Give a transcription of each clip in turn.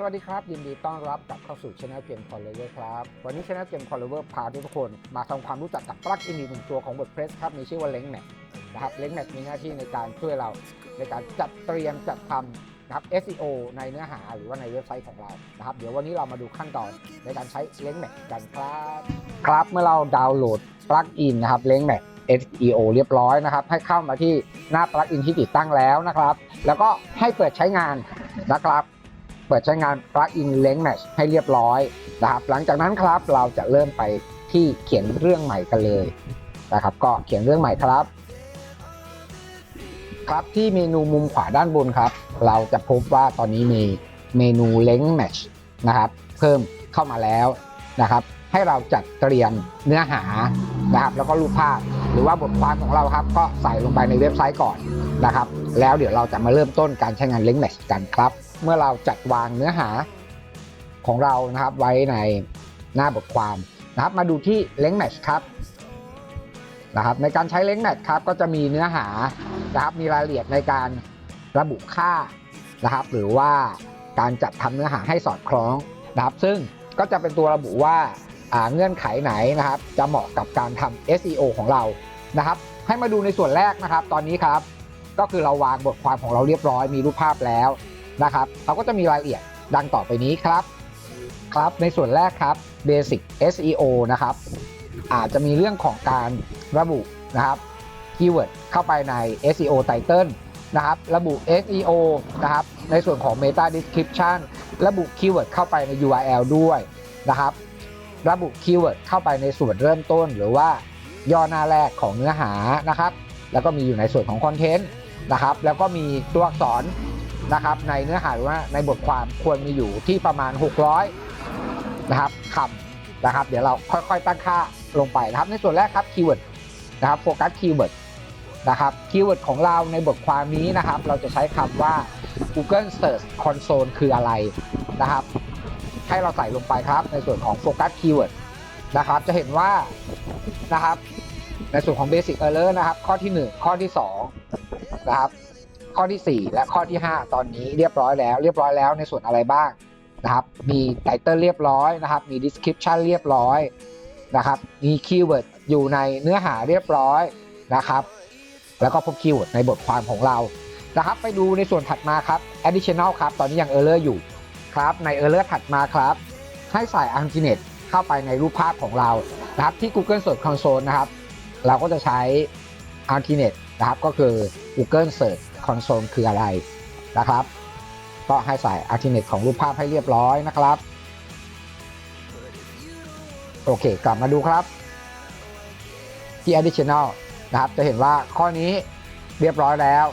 สวัสดีครับ ยินดีต้อนรับกลับเข้าสู่ช anel เกมคอลเลอร์ครับ วันนี้ช anel เกมคอลเลอร์พาทุกคน มาทำความรู้จักกับปลั๊กอินอีกหนึ่งตัวของ WordPress ครับ มีชื่อว่า Link Max นะครับ Link Max มีหน้าที่ในการช่วยเรา ในการจัดเตรียมจัดทำนะครับ SEO ในเนื้อหาหรือว่าในเว็บไซต์ของเรานะครับเดี๋ยววันนี้เรามาดูขั้นตอนในการใช้ Link Max กันครับครับเมื่อเราดาวน์โหลดปลั๊กอินนะครับ Link Max SEO เรียบร้อยนะครับ ให้เข้ามาที่หน้าปลั๊กอินที่ติดตั้งแล้วนะครับ แล้วก็ให้เปิดใช้งานนะครับ เปิดใช้งาน plugin link match ให้เรียบร้อยนะครับ หลังจากนั้นครับเราจะเริ่มไปที่เขียนเรื่องใหม่กันเลยนะครับ ก็เขียนเรื่องใหม่ครับ ครับที่เมนูมุมขวาด้านบนครับ เราจะพบว่าตอนนี้มีเมนู link match นะครับ เพิ่มเข้ามาแล้วนะครับ ให้เราจัดเตรียมเนื้อหานะครับ แล้วก็รูปภาพหรือว่าบทความของเราครับ ก็ใส่ลงไปในเว็บไซต์ก่อนนะครับ แล้วเดี๋ยวเราจะมาเริ่มต้นการใช้งาน link match กันครับ เมื่อเราจัดวางเนื้อหาของเรานะครับไว้ในหน้าบทความนะครับ มาดูที่ link match ครับนะครับ ในการใช้ link match ครับก็จะมีเนื้อหานะครับมีรายละเอียดในการระบุค่านะครับ หรือว่าการจัดทำเนื้อหาให้สอดคล้องนะครับ ซึ่งก็จะเป็นตัวระบุว่าอ่าเงื่อนไขไหนนะครับ จะเหมาะกับการทำ SEO ของเรานะครับ ให้มาดูในส่วนแรกนะครับ ตอนนี้ครับ ก็คือเราวางบทความของเราเรียบร้อยมีรูปภาพแล้ว นะครับเราก็จะมีรายละเอียดดังต่อไปนี้ครับครับในส่วนแรกครับ Basic SEO นะครับอาจจะมีเรื่องของการระบุนะครับคีย์เวิร์ดเข้าไปใน SEO Title นะครับ ระบุ SEO นะครับ ในส่วนของ Meta Description ระบุคีย์เวิร์ดเข้าไปใน URL ด้วยนะครับ ระบุคีย์เวิร์ดเข้าไปในส่วนเริ่มต้น หรือว่าย่อหน้าแรกของเนื้อหานะครับ แล้วก็มีอยู่ในส่วนของคอนเทนต์นะครับ แล้วก็มีตัวอักษร นะครับในเนื้อหาหรือว่าในบทความควรมีอยู่ที่ประมาณ 600นะครับคำนะครับ เดี๋ยวเราค่อยๆตั้งค่าลงไปนะครับ ในส่วนแรกครับคีย์เวิร์ดนะครับโฟกัสคีย์เวิร์ดนะครับคีย์เวิร์ดของเราในบทความนี้นะครับ เราจะใช้คำว่า Google Search Console คืออะไรนะครับ ให้เราใส่ลงไปครับ ในส่วนของโฟกัสคีย์เวิร์ดนะครับ จะเห็นว่านะครับ ในส่วนของ Basic Error นะครับ ข้อที่ 1 ข้อที่2นะครับ ข้อที่ 4 และข้อที่ 5 ตอนนี้เรียบร้อยแล้ว เรียบร้อยแล้วในส่วนอะไรบ้างนะครับ มีไตเติลเรียบร้อยนะครับ มี description เรียบร้อยนะครับ มีคีย์เวิร์ดอยู่ในเนื้อหาเรียบร้อยนะครับ แล้วก็พบคีย์เวิร์ดในบทความของเรานะครับ ไปดูในส่วนถัดมาครับ additional ครับ ตอนนี้ยัง error อยู่ครับ ใน error ถัดมาครับ ให้ใส่ Antinet เข้าไปในรูปภาพของเรานะครับที่ Google Search Console นะครับ เราก็จะใช้ Artinet นะครับ ก็คือ Google Search Console คืออะไรนะครับ ก็ให้ใส่ Artinet ของรูปภาพให้เรียบร้อยนะครับ โอเค กลับมาดูครับ ที่ Additional นะครับ จะเห็นว่าข้อนี้เรียบร้อยแล้ว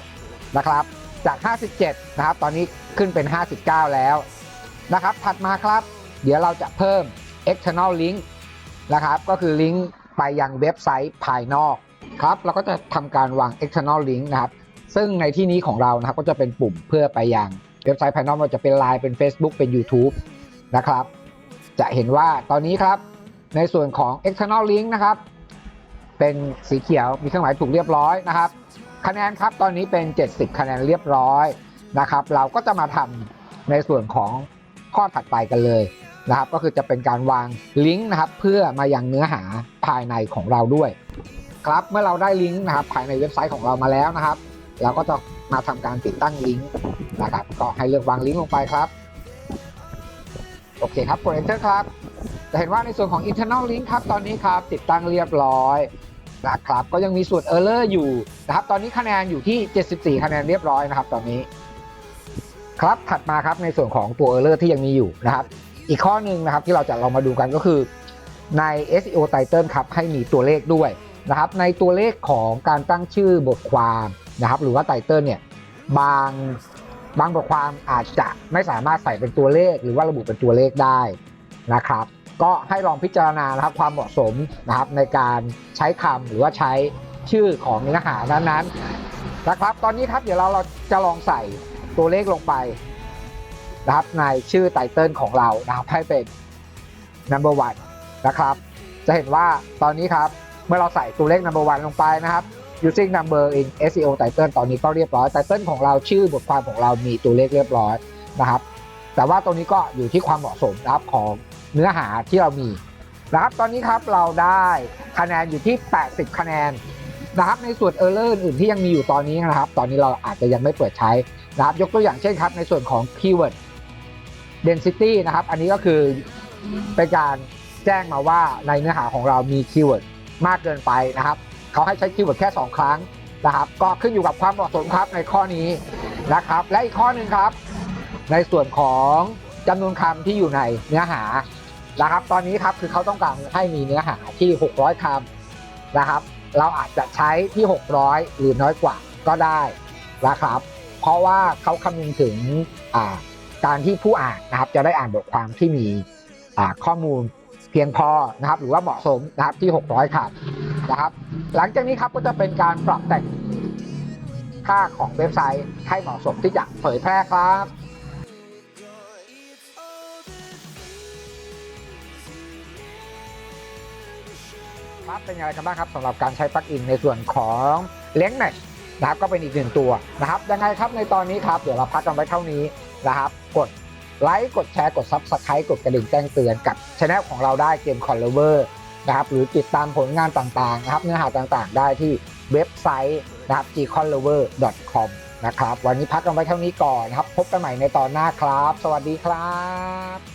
นะครับ จาก 57 นะครับ ตอนนี้ขึ้นเป็น 59 แล้วนะครับ ถัดมาครับ เดี๋ยวเราจะเพิ่ม external link นะครับ ก็คือลิงก์ไปยังเว็บไซต์ภายนอกครับ เราก็จะทำการวาง external link นะครับ ซึ่งในที่นี้ของเรานะครับก็จะเป็นปุ่มเพื่อไปยังเว็บไซต์ภายนอกไมันจะเป็น Line เป็น Facebook เป็น YouTube นะครับ จะเห็นว่าตอนนี้ครับในส่วนของ external link นะครับ เป็นสีเขียวมีเครื่องหมายถูกเรียบร้อยนะครับ คะแนนครับตอนนี้เป็น 70 คะแนนเรียบร้อยนะครับ เราก็จะมาทำในส่วนของข้อถัดไปกันเลยนะครับ ก็คือจะเป็นการวางลิงก์นะครับ เพื่อมายังเนื้อหาภายในของเราด้วย ครับเมื่อเราได้ลิงก์นะครับภายในเว็บไซต์ของเรามาแล้วนะครับ เราก็จะมาทำการติดตั้งลิงก์นะครับ ก็ให้เลือกวางลิงก์ลงไปครับโอเคครับกด enter ครับจะเห็นว่าในส่วนของ internal link ครับตอนนี้ครับ ติดตั้งเรียบร้อยนะครับ ก็ยังมีส่วน error อยู่นะครับ ตอนนี้คะแนนอยู่ที่ 74 คะแนนเรียบร้อยนะครับ ตอนนี้ ครับถัดมาครับในส่วนของตัว error ที่ยังมีอยู่นะครับ อีกข้อหนึ่งนะครับที่เราจะลองมาดูกันก็คือใน SEO title ครับให้มีตัวเลขด้วยนะครับ ในตัวเลขของการตั้งชื่อบทความ นะครับ หรือว่าไตเติลเนี่ยบางบางบทความอาจจะไม่สามารถใส่เป็นตัวเลข หรือว่าระบุเป็นตัวเลขได้นะครับ ก็ให้ลองพิจารณานะครับความเหมาะสมนะครับในการใช้คำหรือว่าใช้ชื่อของเนื้อหานั้นๆนะครับ ตอนนี้ครับเดี๋ยวเราเราจะลองใส่ตัวเลขลงไปนะครับในชื่อไตเติลของเรานะครับให้เป็น number one นะครับ จะเห็นว่าตอนนี้ครับเมื่อเราใส่ตัวเลข number one ลงไปนะครับ using number in SEO title ตอนนี้ก็เรียบร้อย title ของเราชื่อบทความของเรามีตัวเลขเรียบร้อยนะครับ แต่ว่าตรงนี้ก็อยู่ที่ความเหมาะสมนะครับของเนื้อหาที่เรามีนะครับ ตอนนี้ครับเราได้คะแนนอยู่ที่ 80 คะแนนนะครับ ในส่วนเออร์เลอร์อื่นที่ยังมีอยู่ตอนนี้นะครับ ตอนนี้เราอาจจะยังไม่เปิดใช้นะครับ ยกตัวอย่างเช่นครับ ในส่วนของ keyword density นะครับ อันนี้ก็คือเป็นการแจ้งมาว่าในเนื้อหาของเรามีคีย์เวิร์ดมากเกินไปนะครับ เขาให้ใช้คีย์เวิร์ดแค่ 2 ครั้งนะครับ ก็ขึ้นอยู่กับความเหมาะสมครับในข้อนี้นะครับ และอีกข้อหนึ่งครับ ในส่วนของจำนวนคำที่อยู่ในเนื้อหานะครับ ตอนนี้ครับคือเขาต้องการให้มีเนื้อหาที่ 600คำนะครับ เราอาจจะใช้ที่ 600 หรือน้อยกว่าก็ได้นะครับ เพราะว่าเขาคำนึงถึงการที่ผู้อ่านนะครับ จะได้อ่านบทความที่มีข้อมูลเพียงพอนะครับ หรือว่าเหมาะสมนะครับที่ 600คำ นะครับ หลังจากนี้ครับก็จะเป็นการปรับแต่งค่าของเว็บไซต์ให้เหมาะสมที่จะเผยแพร่ครับครับเป็นยังไงกันบ้างครับสำหรับการใช้ปลั๊กอินในส่วนของเล้งแมชนะครับก็เป็นอีกหนึ่งตัวนะครับยังไงครับในตอนนี้ครับ เดี๋ยวเราพักกันไว้เท่านี้นะครับ กดไลค์กดแชร์กดซับสไครต์กดกระดิ่งแจ้งเตือนกับช anel ของเราได้เกมคอนเลเวอร์ นะครับหรือติดตามผลงานต่างๆนะครับเนื้อหาต่างๆ ได้ที่เว็บไซต์นะครับ gconlover.com นะครับวันนี้พักกันไว้เท่านี้ก่อนนะครับ พบกันใหม่ในตอนหน้าครับ สวัสดีครับ